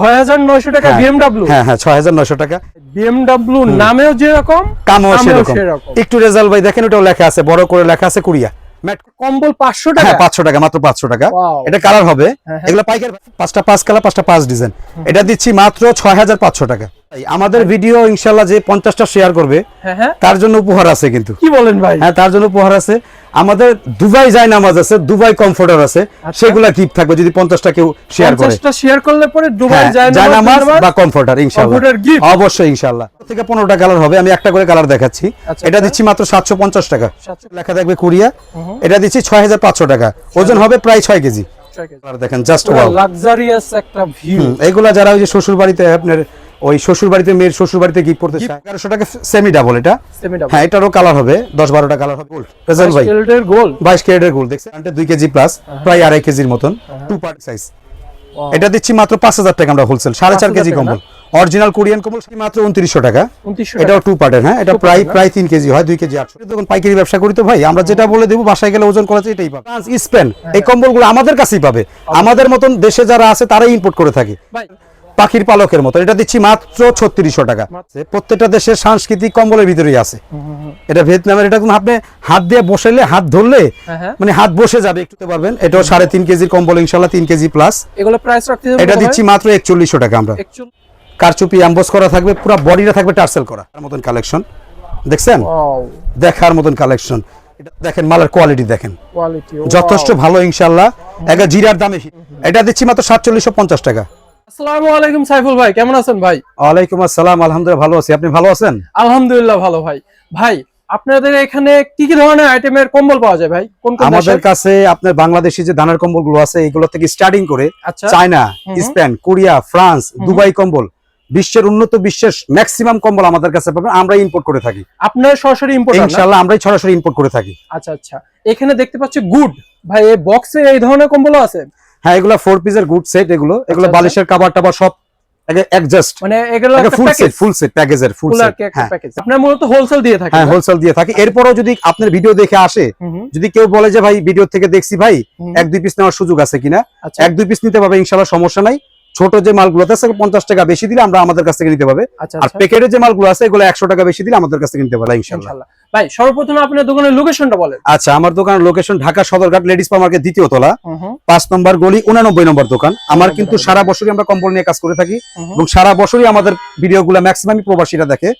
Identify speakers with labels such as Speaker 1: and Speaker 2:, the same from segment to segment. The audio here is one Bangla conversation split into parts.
Speaker 1: ছয় হাজার নয়শো টাকা BMW
Speaker 2: হ্যাঁ হ্যাঁ ছয় হাজার নয়শো টাকা।
Speaker 1: BMW নামেও যেরকম
Speaker 2: কামও সেরকম। একটু রেজাল্ট ভাই দেখেন ওটাও লেখা আছে বড় করে লেখা আছে কুরিয়া ম্যাট
Speaker 1: কম্বল পাঁচশো টাকা?
Speaker 2: হ্যাঁ পাঁচশো টাকা মাত্র পাঁচশো টাকা। এটা কালার হবে।
Speaker 1: হ্যাঁ, হ্যাঁ।
Speaker 2: পাইকার পাঁচটা পাঁচ কালার পাঁচটা পাঁচ ডিজাইন। এটা দিচ্ছি মাত্র ছয় হাজার পাঁচশো টাকা। এই আমাদের ভিডিও ইনশাল্লাহ যে পঞ্চাশটা শেয়ার করবে
Speaker 1: হ্যাঁ হ্যাঁ।
Speaker 2: তার জন্য উপহার আছে কিন্তু।
Speaker 1: কি বলেন ভাই?
Speaker 2: হ্যাঁ তার জন্য উপহার আছে। আমাদের দুবাই যায় নামাজ আছে দুবাই কমফোর্টার আছে।
Speaker 1: আচ্ছা।
Speaker 2: সেগুলা গিফট থাকবে যদি পঞ্চাশটা কেউ শেয়ার করে।
Speaker 1: শেয়ার করলে পরে দুবাই
Speaker 2: হ্যাঁ,
Speaker 1: যায়
Speaker 2: যায় নামাজ বা কমফোর্টার ইনশাল্লাহ অবশ্যই ইনশাল্লাহ থেকে পনেরোটা কালার হবে আমি একটা করে কালার দেখাচ্ছি।
Speaker 1: আচ্ছা,
Speaker 2: এটা। দিচ্ছি মাত্র সাতশো পঞ্চাশ টাকা। লেখা থাকবে কুরিয়া। এটা দিচ্ছি ছয় হাজার পাঁচশো টাকা। ওজন হবে প্রায় ছয় কেজি। দেখেন জাস্ট ওয়াও
Speaker 1: লাক্সারিয়াস একটা ভিউ
Speaker 2: এইগুলা যারা ওই যে শ্বশুর বাড়িতে আপনার ওই শ্বশুর বাড়িতে মেয়ের শ্বশুর বাড়িতে গিফট করতে চায় এগারোশো টাকা সেমি ডাবল এটা।
Speaker 1: সেমি ডাবল
Speaker 2: হ্যাঁ এটারও কালার হবে। দশ বারোটা কালার হবে গোল্ড রেজাল্ট ভাই।
Speaker 1: স্কেলেটের গোল
Speaker 2: বাইশ ক্যারেটের গোল্ড দেখছেন? দুই কেজি প্লাস প্রায় আড়াই কেজির মতন। টু পার্ট সাইজ এটা দিচ্ছি মাত্র পাঁচ হাজার টাকা আমরা হোলসেল সাড়ে চার কেজি কম্বল। অরিজিনাল কোরিয়ান কম্বল মাত্র উনত্রিশশো টাকা। এটাও টু পার্টের হ্যাঁ? এটা প্রায় প্রায় তিন কেজি হয় দুই কেজি আটশো। তখন পাইকারি ব্যবসা করি তো ভাই। আমরা যেটা বলে দেবো বাসায় গেলে ওজন করা এটাই পাবে। ফ্রান্স স্পেন এই কম্বলগুলো আমাদের কাছেই পাবে। আমাদের মতন দেশে যারা আছে তারাই ইম্পোর্ট করে থাকে।
Speaker 1: ভাই
Speaker 2: পাখির পালকের মতো। এটা দিচ্ছি মাত্র ছত্রিশশো টাকা। প্রত্যেকটা দেশের সাংস্কৃতিক কম্বলের ভিতরেই আছে। এটা ভিয়েতনামের এটা কোনো আপনি হাত দিয়ে বসাইলে হাত ধরলে
Speaker 1: হ্যাঁ, হ্যাঁ।
Speaker 2: মানে হাত বসে যাবে একটু পারবেন। এটাও সাড়ে তিন কেজির কম্বল ইনশাল্লাহ তিন কেজি প্লাস
Speaker 1: এগুলো প্রাইস রাখতে
Speaker 2: এটা দিচ্ছি মাত্র একচল্লিশশো টাকা আমরা। কারচুপি অ্যাম্বস করা থাকবে পুরো বডিটা থাকবে টার্সেল করা। মতন কালেকশন দেখছেন? দেখার মতন কালেকশন এটা দেখেন মালের কোয়ালিটি দেখেন।
Speaker 1: কোয়ালিটি
Speaker 2: যথেষ্ট ভালো ইনশাল্লাহ একটা জিরার দামে এটা দিচ্ছি মাত্র সাতচল্লিশশো পঞ্চাশ টাকা।
Speaker 1: আসসালামু আলাইকুম সাইফুল ভাই কেমন আছেন ভাই?
Speaker 2: ওয়ালাইকুম আসসালাম আলহামদুলিল্লাহ ভালো আছি। আপনি ভালো আছেন?
Speaker 1: আলহামদুলিল্লাহ ভালো ভাই। ভাই আপনাদের এখানে কি কি ধরনের আইটেমের কম্বল পাওয়া যায় ভাই? কোন কোন
Speaker 2: আমাদের কাছে আপনার বাংলাদেশি যে দানার কম্বলগুলো আছে এগুলো থেকে স্টার্টিং করে
Speaker 1: আচ্ছা।
Speaker 2: China Spain Korea France Dubai কম্বল বিশ্বের উন্নত বিশ্বের ম্যাক্সিমাম কম্বল আমাদের কাছে পাবেন আমরা ইম্পোর্ট করে থাকি।
Speaker 1: আপনার সরাসরি ইম্পোর্ট
Speaker 2: ইনশাআল্লাহ আমরাই সরাসরি ইম্পোর্ট করে থাকি।
Speaker 1: আচ্ছা আচ্ছা। এখানে দেখতে পাচ্ছি গুড। ভাই এই বক্সে এই ধরনের কম্বল আছে?
Speaker 2: হ্যাঁ এগুলো ফোর পিসের গুড সেট এগুলো। এগুলো
Speaker 1: আচ্ছা।
Speaker 2: বালিশের কাবার টাবার সব অ্যাডজাস্ট
Speaker 1: মানে এগুলো
Speaker 2: ফুল সেট ফুল সেট প্যাকেজের ফুল
Speaker 1: ফুল
Speaker 2: সেট
Speaker 1: কি একটা
Speaker 2: হ্যাঁ।
Speaker 1: প্যাকেজ আপনার মূলত হোলসেল দিয়ে থাকে
Speaker 2: হ্যাঁ হোলসেল দিয়ে থাকি। এরপরও যদি আপনার ভিডিও দেখে আসে যদি কেউ বলে যে ভাই ভিডিও থেকে দেখছি ভাই এক দুই পিস নেওয়ার সুযোগ আছে কিনা?
Speaker 1: আচ্ছা।
Speaker 2: এক দুই পিস নিতে পারবে ইনশাল্লাহ সমস্যা নাই। ছোট যে মালগুলো আছে পঞ্চাশ টাকা বেশি দিলে আমরা আমাদের কাছ থেকে নিতে পারবে।
Speaker 1: আচ্ছা
Speaker 2: আর
Speaker 1: আচ্ছা।
Speaker 2: প্যাকেটের যে মালগুলো আছে এগুলো একশো টাকা বেশি দিলে আমাদের কাছ থেকে নিতে পারবে ইনশাল্লাহ
Speaker 1: ভাই সর্বপ্রথমে আপনার দোকানের লোকেশনটা বলেন।
Speaker 2: আচ্ছা আমার দোকানের location Dhaka Sadarghat ladies market দ্বিতীয় তলা পাঁচ নম্বর গলি উনানব্বই নম্বর দোকান। আমার কিন্তু সারা বছরই আমরা কম্বল নিয়ে কাজ করে থাকি এবং সারা বছরই আমাদের ভিডিও ভিডিওগুলো ম্যাক্সিমামই প্রবাসীরা দেখে।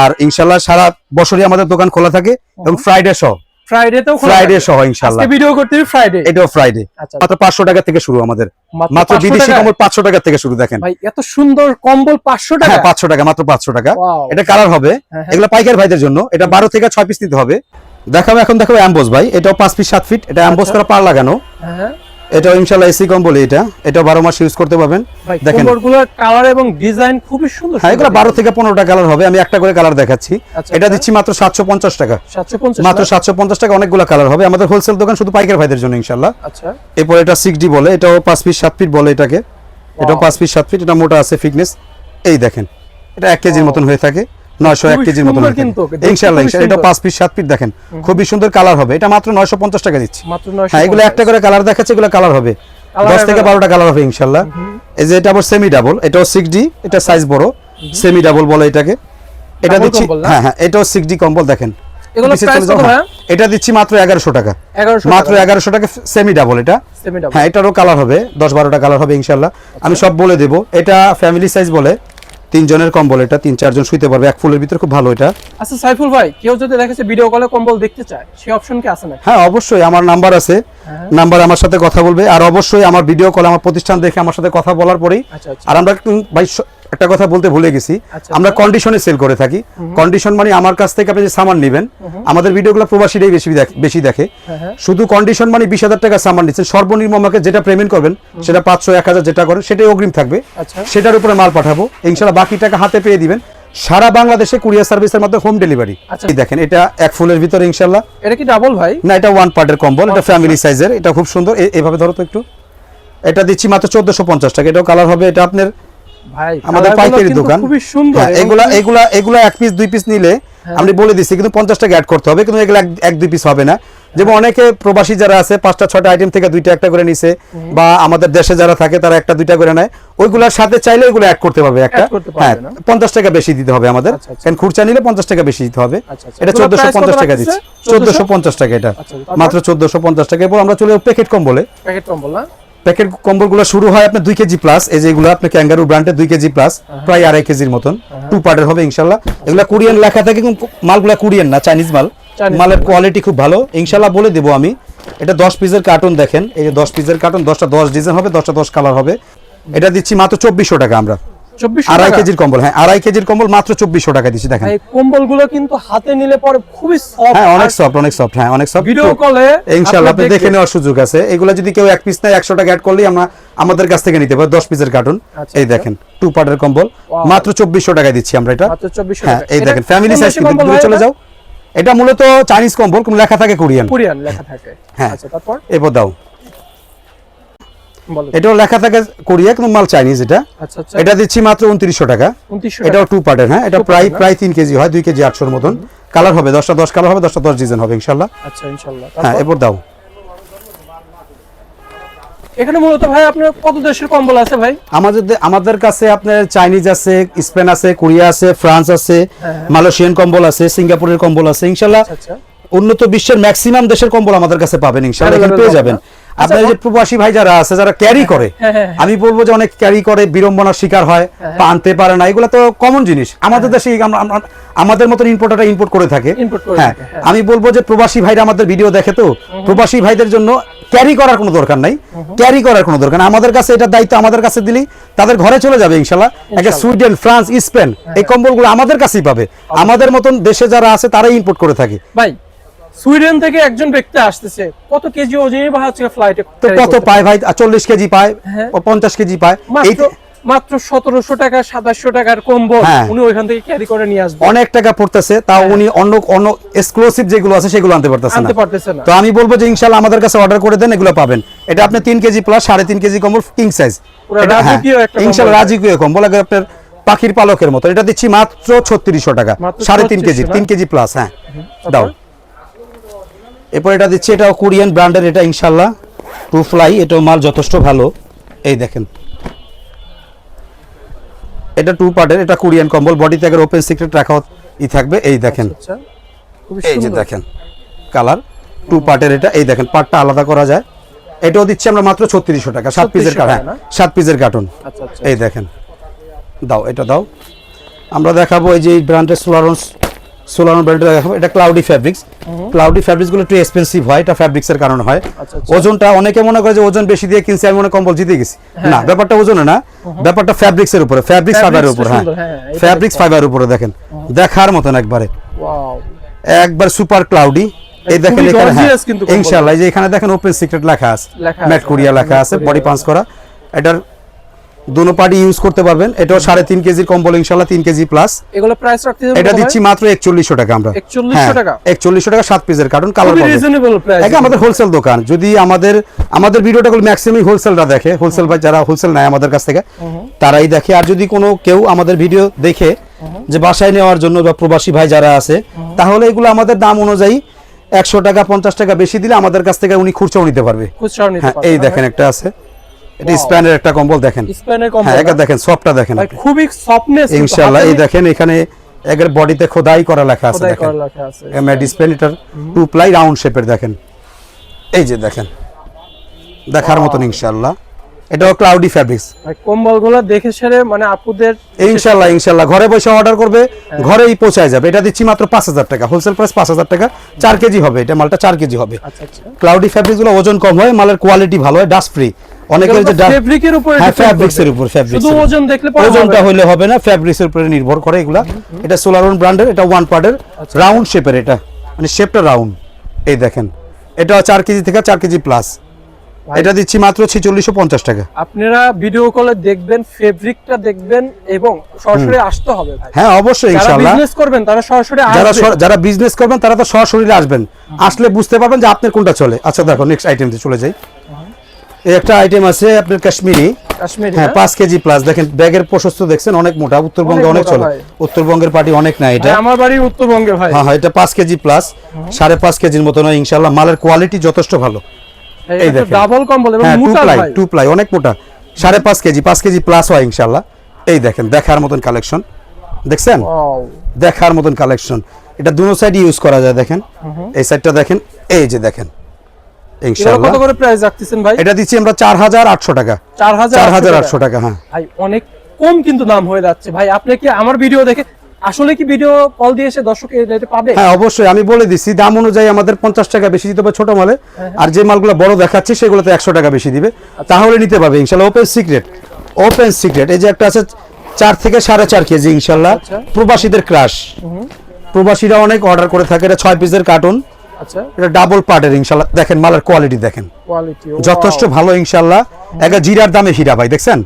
Speaker 2: আর ইনশাল্লাহ সারা বছরই আমাদের দোকান খোলা থাকে এবং ফ্রাইডে সহ।
Speaker 1: ফ্রাইডে তো
Speaker 2: ফ্রাইডে সহ ইনশাল্লাহ
Speaker 1: ভিডিও করতে ফ্রাইডে
Speaker 2: এটাও ফ্রাইডে
Speaker 1: আচ্ছা।
Speaker 2: মাত্র পাঁচশো টাকা থেকে শুরু আমাদের। মাত্র বিদেশি কম্বল পাঁচশো টাকা থেকে শুরু দেখেন।
Speaker 1: ভাই এত সুন্দর কম্বল পাঁচশো টাকা?
Speaker 2: হ্যাঁ পাঁচশো টাকা মাত্র পাঁচশো টাকা। এটা কালার হবে।
Speaker 1: হ্যাঁ, হ্যাঁ।
Speaker 2: এগুলো পাইকার ভাইদের জন্য। এটা বারো থেকে ছয় পিস নিতে হবে। দেখাবো এখন দেখাবো অ্যাম্বোস ভাই। এটাও পাঁচ ফিট সাত ফিট এটা অ্যাম্বোস
Speaker 1: আচ্ছা।
Speaker 2: করা পার লাগানো। এটাও ইনশাল্লাহ এসি কম্বল এটা। এটাও বারো মাস ইউজ করতে পারবেন। দেখেন।
Speaker 1: কম্বলগুলোর কালার এবং ডিজাইন খুবই সুন্দর
Speaker 2: হ্যাঁ এগুলো
Speaker 1: সুন্দর।
Speaker 2: বারো থেকে পনেরোটা কালার হবে। আমি একটা করে কালার দেখাচ্ছি।
Speaker 1: আচ্ছা,
Speaker 2: এটা। দিচ্ছি মাত্র সাতশো পঞ্চাশ টাকা।
Speaker 1: 750
Speaker 2: মাত্র
Speaker 1: না?
Speaker 2: সাতশো পঞ্চাশ টাকা অনেকগুলো কালার হবে। আমাদের হোলসেল দোকান শুধু পাইকার ভাইদের জন্য ইনশাল্লাহ
Speaker 1: আচ্ছা।
Speaker 2: এরপর এটা সিক্স ডি বলে। এটাও পাঁচ পিস সাত ফিট বলে এটাকে। এটাও
Speaker 1: Wow.
Speaker 2: পাঁচ পিস সাত ফিট এটা মোটা আছে ফিটনেস এই দেখেন। এটা এক কেজির মতন হয়ে থাকে। নয়শো এক
Speaker 1: খুবই
Speaker 2: কেজির
Speaker 1: কিন্তু,
Speaker 2: ইনশাল্লাহ এটা। পাঁচ পিস সাত ফিট দেখেন। খুবই সুন্দর কালার হবে। এটা মাত্র নয়শো পঞ্চাশ টাকা দিচ্ছি।
Speaker 1: মাত্র 950
Speaker 2: হ্যাঁ এগুলো একটা করে কালার দেখাচ্ছে এগুলো কালার হবে। দশ থেকে। বারোটা কালার হবে ইনশাল্লাহ এই যে এটা আবার সেমি ডাবল এটাও সিক্স ডি এটা সাইজ বড়। সেমি ডাবল বলে এটাকে। এটা দিচ্ছি হ্যাঁ হ্যাঁ এটাও সিক্স ডি কম্বল দেখেন। হ্যাঁ। এটা দিচ্ছি মাত্র এগারোশো টাকা।
Speaker 1: 1100
Speaker 2: মাত্র এগারোশো টাকা সেমি ডাবল এটা।
Speaker 1: সেমি ডাবল
Speaker 2: হ্যাঁ এটারও কালার হবে। দশ বারোটা কালার হবে ইনশাল্লাহ আমি সব বলে দেবো। এটা ফ্যামিলি সাইজ বলে। তিনজনের কম্বল এটা তিন চারজন শুইতে পারবে। এক ফুলের ভিতরে খুব ভালো এটা।
Speaker 1: আচ্ছা সাইফুল ভাই কেউ যদি দেখেছে ভিডিও কলে কম্বল দেখতে চায় সেই অপশন কি আছে নাকি?
Speaker 2: হ্যাঁ অবশ্যই আমার নাম্বার আছে।
Speaker 1: হ্যাঁ।
Speaker 2: নাম্বার আমার সাথে কথা বলবে। আর অবশ্যই আমার ভিডিও কল আমার প্রতিষ্ঠান দেখে আমার সাথে কথা বলার পরেই
Speaker 1: আচ্ছা আচ্ছা।
Speaker 2: আর আমরা একটু ভাই একটা কথা বলতে ভুলে গেছি।
Speaker 1: আচ্ছা,
Speaker 2: আমরা। কন্ডিশনে সেল করে থাকি। কন্ডিশন মানে আমার কাছ থেকে আপনি যে সামান নেবেন আমাদের ভিডিওগুলো প্রবাসীরাই বেশি বেশি দেখে।
Speaker 1: হ্যাঁ হ্যাঁ।
Speaker 2: শুধু কন্ডিশন মানে বিশ হাজার টাকা সামান নিচ্ছেন। সর্বনিম্ন আমাকে যেটা পেমেন্ট করবেন সেটা পাঁচশো এক হাজার যেটা করেন সেটাই অগ্রিম থাকবে।
Speaker 1: আচ্ছা।
Speaker 2: সেটার উপরে মাল পাঠাবো। ইনশাল্লাহ বাকি টাকা হাতে পেয়ে দিবেন। সারা বাংলাদেশে কুরিয়ার সার্ভিসের মাধ্যমে হোম ডেলিভারি। দেখেন এটা এক ফুলের ভিতরে ইনশাল্লাহ।
Speaker 1: এটা কি ডাবল ভাই?
Speaker 2: না এটা ওয়ান পার্টের কম্বল এটা ফ্যামিলি সাইজের এটা খুব সুন্দর। এভাবে ধরো তো একটু। এটা দিচ্ছি মাত্র চোদ্দশো পঞ্চাশ টাকা। এটাও কালার হবে এটা আপনার আমাদের পাইকারি দোকান।
Speaker 1: খুবই সুন্দর।
Speaker 2: হ্যাঁ, এগুলা এগুলা এগুলা এক পিস দুই পিস নিলে আমি বলে দিচ্ছি কিন্তু পঞ্চাশ টাকা অ্যাড করতে হবে কিন্তু এগুলো এক- দুই পিস হবে না। যেমন অনেকে প্রবাসী যারা আছে পাঁচটা ছটা আইটেম থেকে দুইটা একটা করে নিছে বা আমাদের দেশে যারা থাকে তারা একটা দুইটা করে নেয়। ওইগুলোর সাথে চাইলে ওইগুলো অ্যাড করতে পারবে একটা। হ্যাঁ পঞ্চাশ টাকা বেশি দিতে হবে আমাদের।
Speaker 1: আচ্ছা, আচ্ছা।
Speaker 2: কারণ খুচরা নিলে পঞ্চাশ টাকা বেশি দিতে হবে।
Speaker 1: আচ্ছা।
Speaker 2: এটা চোদ্দশো পঞ্চাশ টাকা? দিচ্ছি। চোদ্দশো পঞ্চাশ টাকা এটা। মাত্র চোদ্দশো পঞ্চাশ টাকা। এরপর আমরা চলে প্যাকেট কম বলে
Speaker 1: প্যাকেট কম্বল না?
Speaker 2: প্যাকেট কম্বলগুলো শুরু হয় আপনার দুই কেজি প্লাস এই যে এগুলো আপনার ক্যাঙ্গারু ব্র্যান্ডের দুই কেজি প্লাস প্রায় আড়াই কেজির মতন। টু পার্টের হবে ইনশাল্লাহ। এগুলো কোরিয়ান লেখা থাকে কিন্তু মালগুলা কোরিয়ান না চাইনিজ মাল। মালের কোয়ালিটি খুব ভালো। ইনশাল্লাহ বলে দেবো আমি। এটা দশ পিসের কার্টুন দেখেন। এই যে দশ পিসের কার্টুন দশটা দশ ডিজাইন হবে দশটা দশ কালার হবে। এটা দিচ্ছি মাত্র চব্বিশশো টাকা আমরা। আড়াই কেজির কম্বল হ্যাঁ আড়াই কেজির কম্বল মাত্র চব্বিশশো টাকা দিচ্ছি দেখেন।
Speaker 1: কম্বলগুলো কিন্তু হাতে নিলে পরে খুবই সফট
Speaker 2: হ্যাঁ অনেক সফট অনেক সফট হ্যাঁ অনেক সফট
Speaker 1: ভিডিও কলে
Speaker 2: ইনশাল্লাহ আপনি দেখে নেওয়ার সুযোগ আছে। এগুলো যদি কেউ এক পিস নেয় একশো টাকা অ্যাড করলেই আমরা আমাদের কাছ থেকে নিতে পারি দশ পিসের কার্টুন
Speaker 1: আচ্ছা,
Speaker 2: এই
Speaker 1: আচ্ছা।
Speaker 2: দেখেন টু পার্টের কম্বল মাত্র চব্বিশশো টাকায় দিচ্ছি আমরা এটা। হ্যাঁ এই দেখেন ফ্যামিলি সাইজ কিন্তু দূরে চলে যাও। এটা মূলত চাইনিজ কম্বল লেখা থাকে কোরিয়ান।
Speaker 1: কোরিয়ান লেখা থাকে।
Speaker 2: হ্যাঁ।
Speaker 1: আচ্ছা
Speaker 2: এবার দাও।
Speaker 1: বলো
Speaker 2: এটাও লেখা থাকে কোরিয়া কিন্তু মাল চাইনিজ এটা।
Speaker 1: আচ্ছা আচ্ছা।
Speaker 2: এটা দিচ্ছি মাত্র উনত্রিশশো টাকা। এটাও টু পার্টের হ্যাঁ? এটা প্রায় প্রায় তিন কেজি হয় দুই কেজি আটশোর মতন। কালার হবে দশটা দশ কালার হবে দশটা দশ ডিজাইন হবে ইনশাল্লাহ
Speaker 1: আচ্ছা
Speaker 2: হ্যাঁ? এবার দাও।
Speaker 1: এখানে মূলত ভাই আপনার কত দেশের কম্বল আছে ভাই?
Speaker 2: আমাদের আমাদের কাছে আপনার চাইনিজ আছে স্পেন আছে কোরিয়া আছে ফ্রান্স আছে
Speaker 1: হ্যাঁ।
Speaker 2: মালয়েশিয়ান কম্বল আছে সিঙ্গাপুরের কম্বল আছে ইনশাল্লাহ উন্নত বিশ্বের ম্যাক্সিমাম দেশের কম্বল আমাদের কাছে পাবেন ইনশাল্লাহ পেয়ে যাবেন? আপনার
Speaker 1: আচ্ছা,
Speaker 2: যে প্রবাসী ভাই যারা আছে যারা ক্যারি করে
Speaker 1: হ্যাঁ, হ্যাঁ, হ্যাঁ।
Speaker 2: আমি বলব যে অনেক ক্যারি করে বিড়ম্বনার শিকার হয় বা আনতে পারে না এগুলো তো কমন জিনিস। আমাদের দেশে আমাদের মতন ইম্পোর্টাররা ইম্পোর্ট করে থাকে। হ্যাঁ। আমি বলব যে প্রবাসী ভাইরা আমাদের ভিডিও দেখে তো প্রবাসী ভাইদের জন্য ক্যারি করার কোনো দরকার নাই। ক্যারি করার কোনো দরকার নাই। আমাদের কাছে এটা দায়িত্ব আমাদের কাছে দিলেই তাদের ঘরে চলে যাবে ইনশাল্লাহ। একটা সুইডেন ফ্রান্স স্পেন এই কম্বলগুলো আমাদের কাছেই পাবে। আমাদের মতন দেশে যারা আছে তারাই ইম্পোর্ট করে থাকে।
Speaker 1: ভাই সুইডেন থেকে একজন ব্যক্তি আসতেছে। কত কেজি ওজনই বা হচ্ছে ফ্লাইটে
Speaker 2: তো কত পায় ভাই? চল্লিশ কেজি পায়
Speaker 1: হ্যাঁ।
Speaker 2: ও পঞ্চাশ কেজি পায়।
Speaker 1: মাত্র মাত্র সতেরোশো টাকা সাতাশশো টাকার কম্বল
Speaker 2: হ্যাঁ।
Speaker 1: উনি ওইখান থেকে ক্যারি করে নিয়ে আসবেন
Speaker 2: অনেক টাকা পড়তেছে তাও উনি অন্য অন্য এক্সক্লুসিভ যেগুলো আছে সেগুলো আনতে পারতেছে না।
Speaker 1: আনতে পারতেছে না।
Speaker 2: তো আমি বলব যে ইনশাল্লাহ আমাদের কাছে অর্ডার করে দেন এগুলো পাবেন। এটা আপনি তিন কেজি প্লাস সাড়ে তিন কেজি কম্বল কিং সাইজ
Speaker 1: কম্বল।
Speaker 2: ইনশাল্লাহ রাজকীয় কম্বল আগে আপনার পাখির পালকের মতো। এটা দিচ্ছি মাত্র ছত্রিশশো টাকা
Speaker 1: মাত্র
Speaker 2: সাড়ে তিন কেজি
Speaker 1: 3600 না?
Speaker 2: তিন কেজি প্লাস হ্যাঁ? দাও। এরপর এটা দিচ্ছি এটাও কোরিয়ান ব্র্যান্ডের এটা ইনশাল্লাহ টু ফ্লাই এটাও মাল যথেষ্ট ভালো। এই দেখেন। এটা টু পার্টের এটা কোরিয়ান কম্বল বডি থেকে ওপেন সিক্রেট রাখা ই থাকবে এই দেখেন।
Speaker 1: আচ্ছা
Speaker 2: এই যে দেখেন কালার টু পার্টের এটা এই দেখেন পার্টটা আলাদা করা যায়। এটাও দিচ্ছি আমরা মাত্র ছত্রিশশো টাকা সাত পিসের
Speaker 1: 3600
Speaker 2: কার্টন
Speaker 1: টাকা না?
Speaker 2: সাত পিসের কার্টুন
Speaker 1: আচ্ছা আচ্ছা
Speaker 2: এই দেখেন। দাও এটা দাও। আমরা দেখাবো এই যে ব্র্যান্ডের সোলারন সোলারন ব্র্যান্ডের দেখাবো। এটা ক্লাউডি ফ্যাব্রিক্স ক্লাউডি ফ্যাব্রিক্সগুলো একটু এক্সপেন্সিভ হয় এটা ফ্যাব্রিক্স এর কারণে হয়।
Speaker 1: আচ্ছা, আচ্ছা।
Speaker 2: ওজনটা অনেকে মনে করে যে ওজন বেশি দিয়ে কিনছি আমি মনে কম্বল জিতে গেছি। না ব্যাপারটা ওজনে না। ব্যাপারটা ফ্যাব্রিক্স এর উপরে ফ্যাব্রিক্স ফাইবারের উপর হ্যাঁ।
Speaker 1: হ্যাঁ,
Speaker 2: ফ্যাব্রিক্স
Speaker 1: দেখতে
Speaker 2: ফাইবারের উপরে দেখেন। দেখার মতন একবারে।
Speaker 1: ওয়াও
Speaker 2: একবার সুপার ক্লাউডি এই দেখেন এখানে হ্যাঁ। ইনশাআল্লাহ এই যে এখানে দেখেন ওপেন সিক্রেট লেখা আছে।
Speaker 1: লেখা
Speaker 2: ম্যাট কোরিয়া
Speaker 1: হ্যাঁ,
Speaker 2: লেখা আছে বডি পাঞ্চ করা। এটার দুনো পার্টি ইউজ করতে পারবেন। এটাও সাড়ে তিন কেজির কম্বল ইনশাল্লাহ তিন কেজি প্লাস
Speaker 1: এগুলো প্রাইস রাখতে
Speaker 2: এটা দিচ্ছি মাত্র একচল্লিশশো টাকা আমরা।
Speaker 1: 4100 টাকা?
Speaker 2: একচল্লিশশো টাকা সাত পিসের কার্টুন কালার
Speaker 1: খুবই
Speaker 2: পাবে
Speaker 1: রিজনেবল প্রাইস
Speaker 2: একে আমাদের হোলসেল দোকান। যদি আমাদের আমাদের ভিডিওটা ম্যাক্সিমাম হোলসেলরা দেখে হোলসেল বা যারা হোলসেল নেয় আমাদের কাছ থেকে তারাই দেখে। আর যদি কোনো কেউ আমাদের ভিডিও দেখে যে বাসায় নেওয়ার জন্য বা প্রবাসী ভাই যারা আছে তাহলে এগুলো আমাদের দাম অনুযায়ী একশো টাকা পঞ্চাশ টাকা বেশি দিলে আমাদের কাছ থেকে উনি খুচরাও নিতে পারবে। হ্যাঁ এই দেখেন একটা আছে। এটা. স্প্যানের একটা কম্বল দেখেন।
Speaker 1: স্পেনের কম্বল
Speaker 2: হ্যাঁ দেখেন সফটটা দেখেন।
Speaker 1: খুবই সফটনেস
Speaker 2: ইনশাআল্লাহ এই দেখেন এখানে বডিতে খোদাই করা লেখা আছে দেখেন। ডিসপ্লে এটার টু প্লাই রাউন্ড শেপের দেখেন। এই যে দেখেন দেখার মতন ইনশাআল্লাহ। এটাও ক্লাউডি ফ্যাব্রিক্স
Speaker 1: কম্বলগুলো দেখে সেরে মানে আপুদের
Speaker 2: ইনশাআল্লাহ ইনশাআল্লাহ ঘরে বসে অর্ডার করবে
Speaker 1: হ্যাঁ।
Speaker 2: ঘরেই পৌঁছায় যাবে। এটা দিচ্ছি মাত্র পাঁচ হাজার টাকা হোলসেল প্রাইস পাঁচ হাজার টাকা চার কেজি হবে এটা মালটা চার কেজি হবে।
Speaker 1: আচ্ছা আচ্ছা।
Speaker 2: ক্লাউডি ফ্যাব্রিক্সগুলো ওজন কম হয় মালের কোয়ালিটি ভালো হয় ডাস্ট ফ্রি অনেকের যে
Speaker 1: উপরে
Speaker 2: হ্যাঁ। উপর
Speaker 1: শুধু ওজন দেখলে
Speaker 2: ওজনটা
Speaker 1: হবে
Speaker 2: হলে হবে না উপরে নির্ভর করে এগুলা। এটা সোলারন ব্র্যান্ডের এটা ওয়ান পার্টের। রাউন্ড শেপের এটা। মানে শেপটা রাউন্ড এই দেখেন। এটা চার কেজি থেকে চার কেজি প্লাস এটা দিচ্ছি মাত্র ছিচল্লিশশো পঞ্চাশ টাকা।
Speaker 1: আপনারা ভিডিও কলে দেখবেন ফেব্রিকটা দেখবেন এবং সরাসরি আসতে হবে ভাই।
Speaker 2: হ্যাঁ অবশ্যই
Speaker 1: যারা বিজনেস করবেন তারা সরাসরি
Speaker 2: যারা যারা বিজনেস করবেন তারা তো সরাসরি আসবেন। আসলে বুঝতে পারবেন যে আপনার কোনটা চলে। আচ্ছা দেখো নেক্সট আইটেম চলে যাই। একটা আইটেম আছে আপনার কাশ্মীরি। হ্যাঁ পাঁচ কেজি প্লাস দেখেন ব্যাগের প্রশস্ত দেখছেন অনেক মোটা উত্তরবঙ্গে
Speaker 1: অনেক
Speaker 2: চলে। উত্তরবঙ্গের পার্টি অনেক না এটা।
Speaker 1: আমার বাড়ি উত্তরবঙ্গে ভাই।
Speaker 2: হ্যাঁ হ্যাঁ এটা পাঁচ কেজি প্লাস সাড়ে পাঁচ কেজির মতো নয় ইনশাল্লাহ মালের কোয়ালিটি যথেষ্ট ভালো। এই দেখেন।
Speaker 1: ডাবল কম্বল এবং
Speaker 2: টু
Speaker 1: মোটা
Speaker 2: প্লাই টু প্লাই অনেক মোটা। সাড়ে পাঁচ কেজি পাঁচ কেজি প্লাস হয় ইনশাল্লাহ এই দেখেন দেখার মতন কালেকশন দেখছেন? দেখার মতন কালেকশন এটা দুনো সাইড ইউজ করা যায় দেখেন। এই সাইডটা দেখেন এই যে দেখেন।
Speaker 1: কত করে প্রাইস রাখতেছেন ভাই?
Speaker 2: এটা দিচ্ছি আমরা চার হাজার আটশো টাকা। হ্যাঁ।
Speaker 1: ভাই অনেক কম কিন্তু দাম হয়ে যাচ্ছে। ভাই আপনি কি আমার ভিডিও দেখে আসলে কি ভিডিও কল দিয়ে এসে দর্শক রেটে পাবে?
Speaker 2: হ্যাঁ অবশ্যই। আমি বলে দিচ্ছি দাম অনুযায়ী আমাদের পঞ্চাশ টাকা বেশি দিতে হবে ছোট মালে।
Speaker 1: হ্যাঁ,
Speaker 2: আর যে মালগুলো বড় দেখাচ্ছি সেগুলোতে একশো টাকা বেশি দিবে। তাহলে নিতে পারবে ইনশাল্লাহ ওপেন সিক্রেট ওপেন সিক্রেট এই যে একটা আছে চার থেকে সাড়ে চার কেজি ইনশাল্লাহ
Speaker 1: আচ্ছা।
Speaker 2: প্রবাসীদের ক্রাশ প্রবাসীরা অনেক অর্ডার করে থাকে এটা ছয় পিসের কার্টুন
Speaker 1: আচ্ছা।
Speaker 2: এটা ডাবল পার্টের ইনশাল্লাহ দেখেন মালের কোয়ালিটি দেখেন।
Speaker 1: কোয়ালিটি
Speaker 2: যথেষ্ট ভালো ইনশাল্লাহ একে জিরার দামে হীরা ভাই দেখছেন?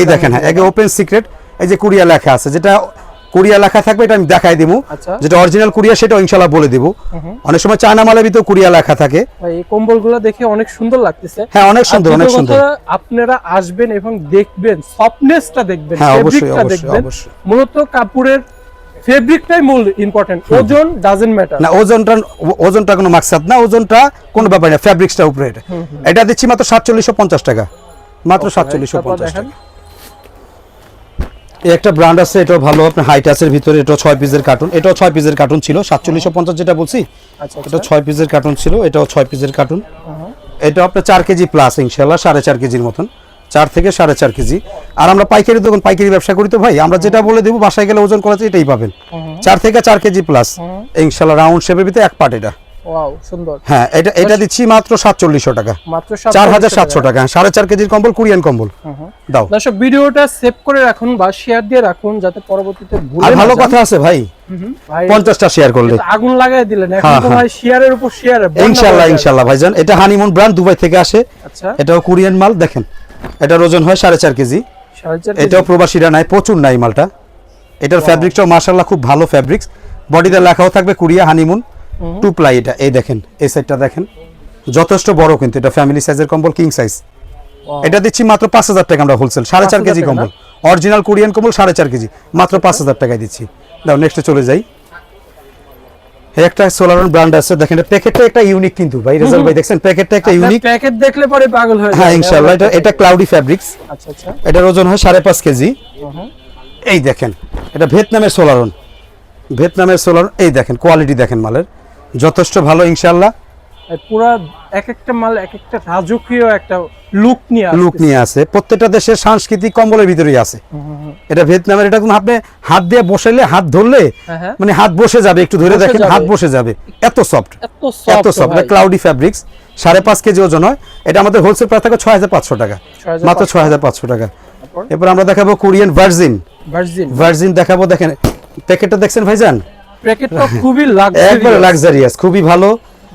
Speaker 2: এই দেখেন হ্যাঁ একে ওপেন সিক্রেট এই যে কুরিয়া লেখা আছে যেটা কুরিয়া লেখা থাকবে এটা আমি দেখাই দিব
Speaker 1: আচ্ছা।
Speaker 2: যেটা অরিজিনাল কুরিয়া সেটাও ইনশাল্লাহ বলে দিব। অনেক সময় চায়না মালের ভিতরে কুরিয়া লেখা থাকে।
Speaker 1: এই কম্বলগুলো দেখে অনেক সুন্দর লাগতেছে।
Speaker 2: হ্যাঁ অনেক সুন্দর অনেক সুন্দর।
Speaker 1: আপনারা আসবেন এবং দেখবেন সফটনেসটা দেখবেন
Speaker 2: হ্যাঁ, অবশ্যই,
Speaker 1: ফেব্রিকটা
Speaker 2: অবশ্যই,
Speaker 1: দেখবেন।
Speaker 2: অবশ্যই।
Speaker 1: মূলত কাপড়ের ফেব্রিকটাই মূল ইম্পর্টেন্ট ওজন ডাজেন্ট ম্যাটার
Speaker 2: না ওজনটা ওজনটা কোনো মাকসাদ না ওজনটা কোনো ব্যাপার না ফ্যাব্রিক্সটা উপরে এটা। এটা দিচ্ছি মাত্র সাতচল্লিশশো পঞ্চাশ টাকা। মাত্র সাতচল্লিশশো পঞ্চাশ টাকা। একটা ব্র্যান্ড আছে এটাও ভালো আপনার হাইটাসের ভিতরে এটাও ছয় পিসের কার্টুন এটাও ছয় পিসের কার্টুন ছিল সাতচল্লিশশো পঞ্চাশ যেটা বলছি
Speaker 1: আচ্ছা
Speaker 2: এটা ছয় পিসের কার্টুন ছিল এটাও ছয় পিসের কার্টুন এটা আপনার চার কেজি প্লাস ইনশাল্লাহ সাড়ে চার কেজির মতন। চার থেকে সাড়ে চার কেজি। আর আমরা পাইকারি দোকান পাইকারি ব্যবসা করি তো ভাই। আমরা যেটা বলে দেবো বাসায় গেলে ওজন করাতে এটাই পাবেন। চার থেকে চার কেজি প্লাস ইনশাল্লাহ রাউন্ড শেপের ভিতরে এক পার্ট এটা।
Speaker 1: ওয়াও সুন্দর।
Speaker 2: হ্যাঁ এটা এটা দিচ্ছি মাত্র সাতচল্লিশশো টাকা।
Speaker 1: মাত্র
Speaker 2: চার হাজার সাতশো টাকা। সাড়ে চার কেজির কম্বল কোরিয়ান কম্বল। দাও।
Speaker 1: দর্শক ভিডিওটা সেভ করে রাখুন বা শেয়ার দিয়ে রাখুন যাতে পরবর্তীতে ভুলে
Speaker 2: আর ভালো কথা আছে ভাই।
Speaker 1: ভাই
Speaker 2: পঞ্চাশটা শেয়ার করলে।
Speaker 1: আগুন দিলেন। এখন
Speaker 2: হ্যাঁ,
Speaker 1: তো
Speaker 2: হ্যাঁ।
Speaker 1: ভাই শেয়ারের উপর শেয়ার
Speaker 2: ইনশাল্লাহ ইনশাল্লাহ ভাইজান। এটা হানিমুন ব্র্যান্ড দুবাই থেকে আসে।
Speaker 1: আচ্ছা।
Speaker 2: এটাও কোরিয়ান মাল দেখেন। এটার ওজন হয় সাড়ে চার কেজি। এটাও প্রবাসীরা নাই প্রচুর নাই মালটা। এটার ফ্যাব্রিকটাও মার্শাল্লাহ খুব ভালো ফ্যাব্রিক্স বডিতে লেখাও থাকবে কুরিয়া হানিমুন টু প্লাই এটা। এই দেখেন এই সাইডটা দেখেন। যথেষ্ট বড় কিন্তু এটা ফ্যামিলি সাইজের কম্বল কিং সাইজ এটা দিচ্ছি মাত্র পাঁচ হাজার টাকা আমরা হোলসেল সাড়ে চার কেজি কম্বল। অরিজিনাল কোরিয়ান কম্বল সাড়ে চার কেজি। মাত্র পাঁচ হাজার টাকায় দিচ্ছি। দাও নেক্সটে চলে যাই। একটা সোলারন ব্র্যান্ড আছে দেখেন এটা প্যাকেটটা একটা ইউনিক কিন্তু ভাই রেজাল্ট ভাই দেখছেন? প্যাকেটটা একটা ইউনিক
Speaker 1: প্যাকেট দেখলে পরে পাগল হয়ে
Speaker 2: হ্যাঁ
Speaker 1: যাবে।
Speaker 2: ইনশাল্লাহ এটা এটা ক্লাউডি ফ্যাব্রিক্স
Speaker 1: আচ্ছা আচ্ছা।
Speaker 2: এটার ওজন হয় সাড়ে পাঁচ কেজি। এই দেখেন এটা ভিয়েতনামের সোলারন ভিয়েতনামের সোলারন এই দেখেন কোয়ালিটি দেখেন মালের। যথেষ্ট ভালো ইনশাল্লাহ
Speaker 1: এই পুরা এক একটা মাল এক একটা রাজকীয় একটা লুক নিয়ে
Speaker 2: লুক নিয়ে আছে প্রত্যেকটা দেশের সাংস্কৃতিক কম্বলের ভিতরেই আছে। এটা ভিয়েতনামের এটা কোনো আপনি হাত দিয়ে বসাইলে হাত ধরলে
Speaker 1: হ্যাঁ, হ্যাঁ।
Speaker 2: মানে হাত বসে যাবে একটু ধরে দেখেন হাত বসে যাবে। এত সফট
Speaker 1: এত সফট
Speaker 2: ক্লাউডি ফ্যাব্রিক্স সাড়ে পাঁচ কেজি ওজন হয়। এটা আমাদের হোলসেল প্রাইস থাকে ছয় হাজার পাঁচশো টাকা। মাত্র ছয় হাজার পাঁচশো টাকা। এরপর আমরা দেখাবো কোরিয়ান ভার্জিন
Speaker 1: ভার্জিন
Speaker 2: দেখাবো দেখেন। প্যাকেটটা দেখছেন ভাইজান?
Speaker 1: প্যাকেটটা খুবই
Speaker 2: লাক্সারিয়াস খুবই ভালো।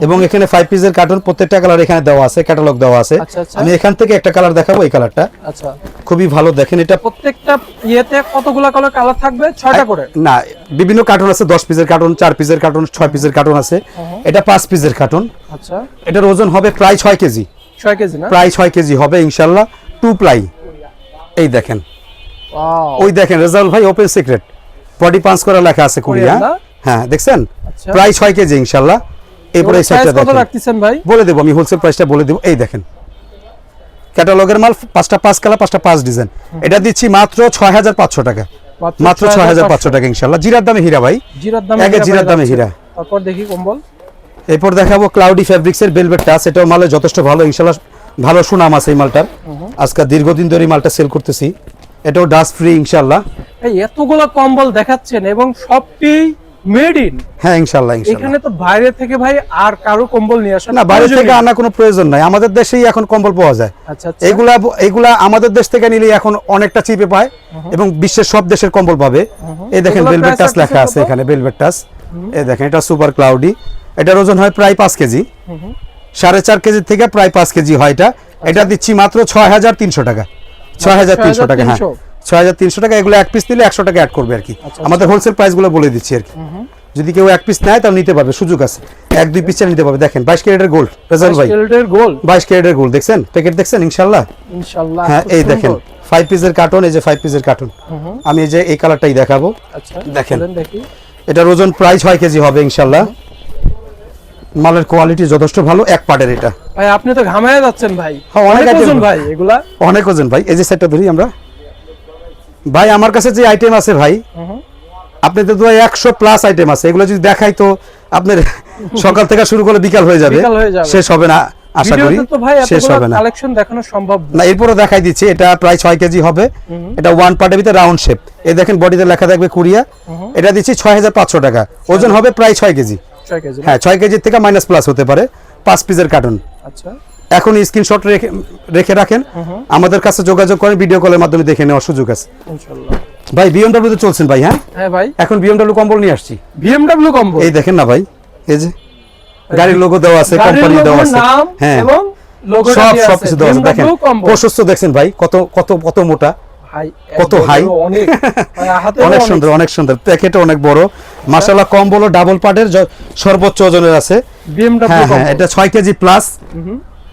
Speaker 2: এবং এখানে ফাইভ পিসের কার্টুন প্রত্যেকটা কালার এখানে দেওয়া আছে ক্যাটালগ দেওয়া আছে।
Speaker 1: আচ্ছা, আচ্ছা।
Speaker 2: আমি এখান থেকে একটা কালার দেখাবো এই কালারটা
Speaker 1: আচ্ছা।
Speaker 2: খুবই ভালো দেখেন এটা
Speaker 1: প্রত্যেকটা ইয়েতে কতগুলা কালার কালার থাকবে? ছয়টা করে?
Speaker 2: না বিভিন্ন কার্টুন আছে দশ পিসের কার্টুন চার পিসের কার্টুন ছয় পিসের কার্টুন আছে। এটা পাঁচ পিসের কার্টুন
Speaker 1: আচ্ছা।
Speaker 2: এটার ওজন হবে প্রায় ছয় কেজি।
Speaker 1: ছয় কেজি না?
Speaker 2: প্রায় ছয় কেজি হবে ইনশাল্লাহ টু প্লাই এই দেখেন। ওই দেখেন রেজাল্ট ভাই ওপেন সিক্রেট বডি পাঞ্চ করা লেখা আছে কোরিয়া হ্যাঁ দেখছেন?
Speaker 1: আচ্ছা।
Speaker 2: প্রায় ছয় কেজি ইনশাল্লাহ এরপরে এই সাইডটা
Speaker 1: কত রাখতেছেন ভাই?
Speaker 2: বলে দেবো আমি হোলসেল প্রাইসটা বলে দেবো। এই দেখেন ক্যাটালগের মাল পাঁচটা পাঁচ কালার পাঁচটা পাঁচ ডিজাইন এটা দিচ্ছি মাত্র ছয় হাজার পাঁচশো টাকা। মাত্র ছয় হাজার পাঁচশো টাকা ইনশাল্লাহ জিরার দামে হীরা ভাই।
Speaker 1: জিরার দামে হীরা
Speaker 2: জিরার দামে হীরা।
Speaker 1: তারপর দেখি কম্বল।
Speaker 2: এরপর দেখাবো ক্লাউডি ফ্যাব্রিক্সের বেলভেট টাচ এটাও মালে যথেষ্ট ভালো ইনশাল্লাহ ভালো সুনাম আছে এই মালটার। আজকে দীর্ঘদিন ধরে মালটা সেল করতেছি। এটাও ডাস্ট ফ্রি ইনশাল্লাহ
Speaker 1: এই এতগুলো কম্বল দেখাচ্ছেন এবং সবটি মেড ইন
Speaker 2: হ্যাঁ
Speaker 1: এখানে তো বাইরে থেকে ভাই আর কারও কম্বল নিয়ে আসা
Speaker 2: না বাইরে থেকে আনা কোনো প্রয়োজন নাই। আমাদের দেশেই এখন কম্বল পাওয়া যায়।
Speaker 1: আচ্ছা আচ্ছা।
Speaker 2: এগুলা এগুলা আমাদের দেশ থেকে নিলে এখন অনেকটা চিপে পায় এবং বিশ্বের সব দেশের কম্বল পাবে। এই দেখেন টাচ লেখা আছে এখানে বেলভেট টাচ এই দেখেন এটা সুপার ক্লাউডি এটার ওজন হয় প্রায় পাঁচ কেজি। সাড়ে চার কেজি থেকে প্রায় পাঁচ কেজি হয় এটা। এটা দিচ্ছি মাত্র ছয় হাজার তিনশো টাকা। ছয় হাজার তিনশো টাকা হ্যাঁ।
Speaker 1: 6,300
Speaker 2: ছয় হাজার তিনশো টাকা এগুলো এক পিস নিলে একশো টাকা অ্যাড করবে আর কি।
Speaker 1: আচ্ছা,
Speaker 2: আমাদের হোলসেল প্রাইসগুলো বলে দিচ্ছি আর কি। যদি কেউ এক পিস নেয় তাও নিতে পারবে সুযোগ আছে। এক দুই পিস নিতে পারবে। দেখেন বাইশ ক্যারেটের গোল্ড রেজাল ভাই। বাইশ ক্যারেটের গোল্ড দেখছেন? প্যাকেট দেখছেন? ইনশাল্লাহ হ্যাঁ এই দেখেন ফাইভ পিসের কার্টন এই যে ফাইভ পিসের কার্টন আমি এই যে এই কালারটাই দেখাবো।
Speaker 1: আচ্ছা
Speaker 2: দেখেন। এটার ওজন প্রায় ছয় কেজি হবে ইনশাল্লাহ মালের কোয়ালিটি যথেষ্ট ভালো এক পার্টের এটা।
Speaker 1: ভাই আপনি তো ঘামায় যাচ্ছেন ভাই।
Speaker 2: হ্যাঁ, অনেক
Speaker 1: ওজন
Speaker 2: ভাই।
Speaker 1: ভাই এগুলা।
Speaker 2: অনেক ওজন ভাই। এই যে সেটটা ধরি আমরা। ভাই আমার কাছে যে আইটেম আছে ভাই আপনি তো একশো প্লাস আইটেম আছে। এগুলো যদি দেখাই তো আপনার সকাল থেকে শুরু করে বিকাল হয়ে যাবে। শেষ হবে না আশা করি। শেষ হবে না।
Speaker 1: কালেকশন দেখানো সম্ভব না।
Speaker 2: না এরপরে দেখাই দিচ্ছি এটা প্রায় ছয় কেজি হবে। এটা ওয়ান পার্টের ভিতরে রাউন্ড শেপ এই দেখেন বডিতে লেখা থাকবে কুরিয়া। এটা দিচ্ছি ছয় হাজার পাঁচশো টাকা। ওজন হবে প্রায় ছয় কেজি? হ্যাঁ ছয় কেজির থেকে মাইনাস প্লাস হতে পারে পাঁচ পিসের কার্টন
Speaker 1: আচ্ছা।
Speaker 2: এখন স্ক্রিনশট রেখে রেখে রাখেন। আমাদের কাছে যোগাযোগ করেন ভিডিও কলের মাধ্যমে দেখে নেওয়ার সুযোগ আছে। ভাই বিএমডব্লিউ তে চলছেন ভাই হ্যাঁ?
Speaker 1: হ্যাঁ ভাই।
Speaker 2: এখন বিএমডব্লিউ কম্বল নিয়ে আসছি।
Speaker 1: বিএমডব্লিউ কম্বো
Speaker 2: এই দেখেন না ভাই এই যে গাড়ির লোগো দেওয়া আছে কোম্পানি দেওয়া আছে। হ্যাঁ। সব সব কিছু দেওয়া আছে দেখেন। প্রশস্ত দেখছেন ভাই কত কত কত মোটা। কত হাই
Speaker 1: অনেক।
Speaker 2: সুন্দর অনেক সুন্দর। প্যাকেটও অনেক বড়। মাশাআল্লাহ কম্বলও ডাবল পার্টের সর্বোচ্চ ওজনের আছে। হ্যাঁ হ্যাঁ এটা ছয় কেজি প্লাস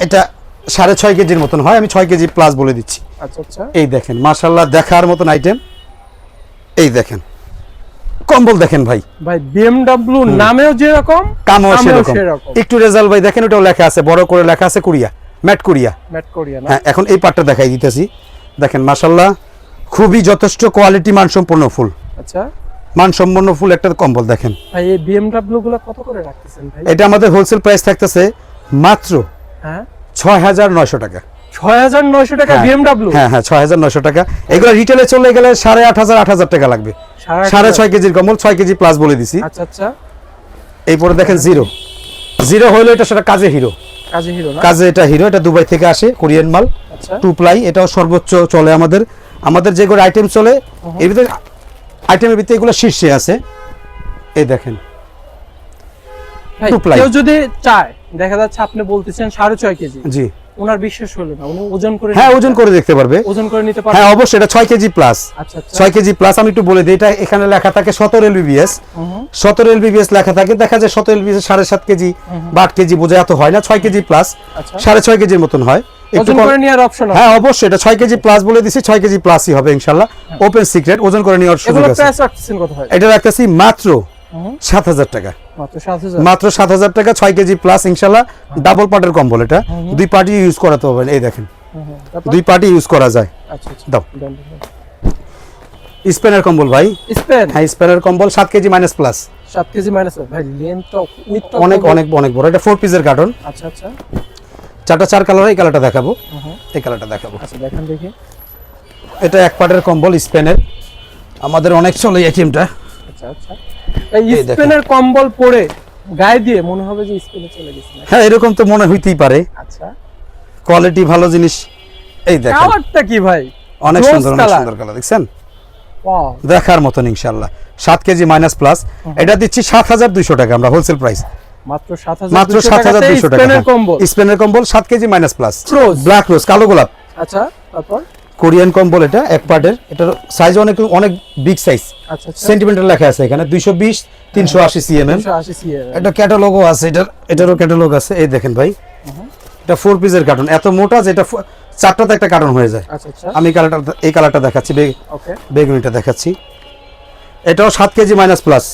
Speaker 2: এটা সাড়ে ছয় কেজির মতন হয় আমি ছয় কেজি প্লাস বলে দিচ্ছি।
Speaker 1: আচ্ছা আচ্ছা।
Speaker 2: এই দেখেন মাশাআল্লাহ দেখার মতন আইটেম এই দেখেন কম্বল দেখেন ভাই।
Speaker 1: ভাই বিএমডব্লিউ নামেও যেরকম
Speaker 2: কামও সেরকম। একটু রেজাল্ট ভাই দেখেন ওটাও লেখা আছে বড় করে লেখা আছে Korea mat Korea.
Speaker 1: Mat Korea
Speaker 2: হ্যাঁ এখন এই পার্টটা দেখাই দিতেছি। দেখেন মাশাল্লাহ খুবই যথেষ্ট কোয়ালিটি মানসম্পন্ন ফুল।
Speaker 1: আচ্ছা।
Speaker 2: মানসম্পন্ন ফুল একটা কম্বল দেখেন।
Speaker 1: ভাই এই বিএমডব্লিউ গুলো কত করে রাখতেছেন ভাই?
Speaker 2: এটা আমাদের হোলসেল প্রাইস থাকতেছে মাত্র
Speaker 1: হ্যাঁ?
Speaker 2: ছয় হাজার নয়শো টাকা।
Speaker 1: ছয় হাজার নয়শো টাকা
Speaker 2: হ্যাঁ, হ্যাঁ হ্যাঁ ছয় হাজার নয়শো টাকা। এগুলো রিটেলে চলে গেলে সাড়ে আট হাজার আট হাজার টাকা লাগবে। সাড়ে ছয় কেজির কম্বল ছয় কেজি প্লাস বলে দিছি।
Speaker 1: আচ্ছা আচ্ছা।
Speaker 2: এরপরে দেখেন জিরো জিরো হলো এটা সেটা কাজে হিরো
Speaker 1: কাজী হিরো না?
Speaker 2: কাজে এটা হিরো এটা দুবাই থেকে আসে কোরিয়ান মাল।
Speaker 1: আচ্ছা।
Speaker 2: টু প্লাই এটাও সর্বোচ্চ চলে আমাদের। আমাদের যেগুলো আইটেম চলে এর ভিতরে আইটেমের ভিতরে এগুলো শীর্ষে আছে। এই দেখেন। two ply।
Speaker 1: কেউ যদি চায় দেখা যাচ্ছে আপনি বলতেছেন সাড়ে ছয় কেজি।
Speaker 2: জি।
Speaker 1: ওনার বিশ্বাস হলো না উনি ওজন করে
Speaker 2: হ্যাঁ ওজন করে দেখতে পারবে।
Speaker 1: ওজন করে নিতে পারবে?
Speaker 2: হ্যাঁ অবশ্যই এটা ছয় কেজি প্লাস
Speaker 1: আচ্ছা আচ্ছা।
Speaker 2: ছয় কেজি প্লাস আমি একটু বলে দিই এটা এখানে লেখা থাকে সতেরো এলবিবিএস সতেরো এলবিবিএস লেখা থাকে দেখা যায় সতেরো এলবিবিএস সাড়ে সাত কেজি বা আট কেজি বোঝা এত হয় না ছয় কেজি প্লাস
Speaker 1: আচ্ছা।
Speaker 2: সাড়ে ছয় কেজির মতন হয়। একটু
Speaker 1: করে নেওয়ার অপশন আছে।
Speaker 2: হ্যাঁ অবশ্যই এটা ছয় কেজি প্লাস বলে দিছি ছয় কেজি প্লাসই হবে ইনশাল্লাহ। ওপেন সিক্রেট ওজন করে নেওয়ার সুযোগ আছে। এটা রাখতেছি মাত্র সাত হাজার টাকা।
Speaker 1: মাত্র সাত হাজার?
Speaker 2: টাকা ছয় কেজি প্লাস ইনশাল্লাহ ডাবল পার্টের কম্বল এটা। দুই পার্টি ইউজ করাতে হবে এই দেখেন? দুই পার্টি ইউজ করা যায়।
Speaker 1: আচ্ছা আচ্ছা।
Speaker 2: দাও। স্পেনের কম্বল ভাই।
Speaker 1: স্পেন
Speaker 2: হ্যাঁ স্পেনের কম্বল সাত কেজি মাইনাস প্লাস
Speaker 1: সাত কেজি মাইনাস ভাই লেন্থ
Speaker 2: অনেক অনেক অনেক বড়। এটা ফোর পিসের কার্টন
Speaker 1: আচ্ছা আচ্ছা।
Speaker 2: চারটা চার কালার এই কালারটা দেখাবো। এই কালারটা দেখাবো।
Speaker 1: আচ্ছা দেখেন দেখি।
Speaker 2: এটা এক পার্টের কম্বল স্পেনের আমাদের অনেক চলে এই টিমটা
Speaker 1: আচ্ছা আচ্ছা। স্পেনের কম্বল পরে গায়ে দিয়ে মনে হবে যে স্পেনে চলে গেছে
Speaker 2: হ্যাঁ এরকম তো মনে হইতেই পারে।
Speaker 1: আচ্ছা।
Speaker 2: কোয়ালিটি ভালো জিনিস। এই দেখেন।
Speaker 1: কালারটা কি ভাই?
Speaker 2: অনেক সুন্দর অনেক সুন্দর কালার দেখছেন? দেখার মতন ইনশাল্লাহ সাত কেজি মাইনাস প্লাস এটা দিচ্ছি সাত হাজার দুইশো টাকা আমরা হোলসেল প্রাইস
Speaker 1: মাত্র 7200
Speaker 2: সাত হাজার দুইশো টাকা।
Speaker 1: স্পেনের কম্বল।
Speaker 2: স্পেনের কম্বল সাত KG minus plus black rose কালো গোলাপ।
Speaker 1: আচ্ছা তারপর?
Speaker 2: কোরিয়ান কম্বল এটা এক পার্টের এটার সাইজ অনেক অনেক বিগ সাইজ সেন্টিমিটার লেখা আছে এখানে দুইশো বিশ তিনশো আশি সিএমএম
Speaker 1: 380 সিএর
Speaker 2: এটা ক্যাটালগও আছে এটার এটারও ক্যাটালগ আছে। এই দেখেন ভাই। এটা ফোর পিসের কার্টন এত মোটা যে এটা চারটাতে একটা কার্টন হয়ে যায়।
Speaker 1: আচ্ছা আচ্ছা।
Speaker 2: আমি কালারটা এই কালারটা দেখাচ্ছি বেগুনিটা দেখাচ্ছি। এটাও সাত কেজি মাইনাস প্লাস